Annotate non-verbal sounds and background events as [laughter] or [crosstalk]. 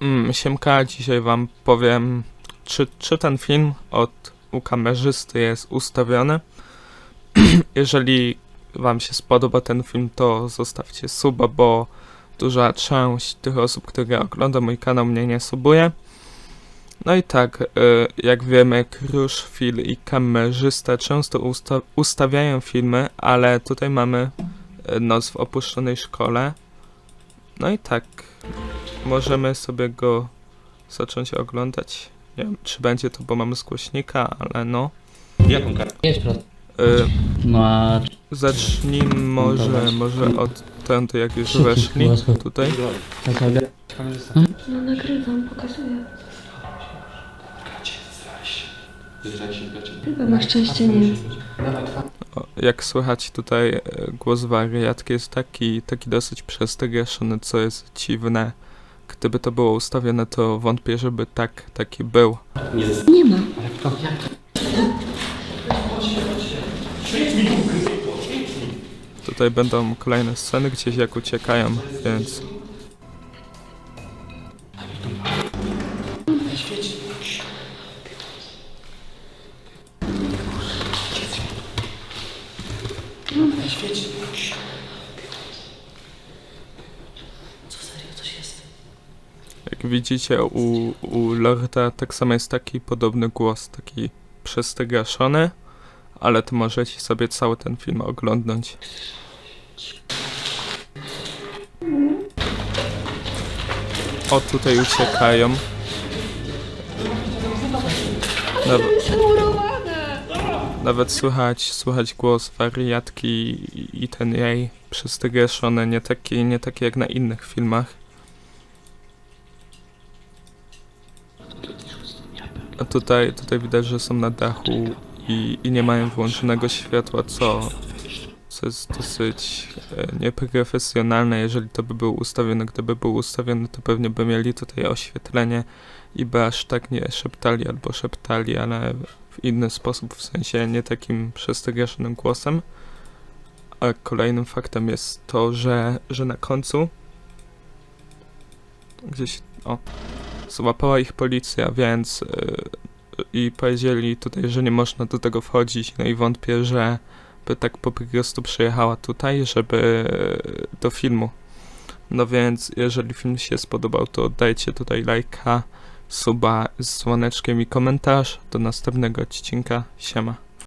Mm, Siemka, dzisiaj wam powiem, czy, czy ten film od u kamerzysty jest ustawiony. [clears throat] Jeżeli wam się spodoba ten film, to zostawcie suba, bo duża część tych osób, które ogląda mój kanał, mnie nie subuje. No i tak, y, jak wiemy, Kruszwil i kamerzysta często usta- ustawiają filmy, ale tutaj mamy y, Noc w opuszczonej szkole. No i tak, możemy sobie go zacząć oglądać. Nie wiem, czy będzie to, bo mamy z głośnika, ale no. Jaką kartę? 5%. Y, No a zacznijmy może, może od tędy, jak już weszli. Tutaj. tak jak No nagrywam, pokazuję. Chyba na szczęście nie. O, jak słychać tutaj e, głos wariatki jest taki, taki dosyć przestraszony, co jest dziwne. Gdyby to było ustawione, to wątpię, żeby tak taki był. Nie ma. Tutaj będą kolejne sceny gdzieś jak uciekają, więc... Jak widzicie u, u Lorda tak samo jest taki podobny głos, taki przestraszony, ale to możecie sobie cały ten film oglądnąć. O, tutaj uciekają. Nawet, nawet słychać, słychać głos wariatki i, ten jej przestraszony, nie taki, nie taki jak na innych filmach. A tutaj, tutaj widać, że są na dachu i, i nie mają włączonego światła, co, co jest dosyć e, nieprofesjonalne. Jeżeli to by było ustawione, gdyby było ustawione, to pewnie by mieli tutaj oświetlenie i by aż tak nie szeptali albo szeptali, ale w inny sposób, w sensie nie takim przestraszonym głosem. A kolejnym faktem jest to, że, że na końcu gdzieś, o, złapała ich policja, więc yy, i powiedzieli tutaj, że nie można do tego wchodzić, no i wątpię, że by tak po prostu przyjechała tutaj, żeby do filmu. No więc, jeżeli film się spodobał, to dajcie tutaj lajka, suba z dzwoneczkiem i komentarz. Do następnego odcinka. Siema.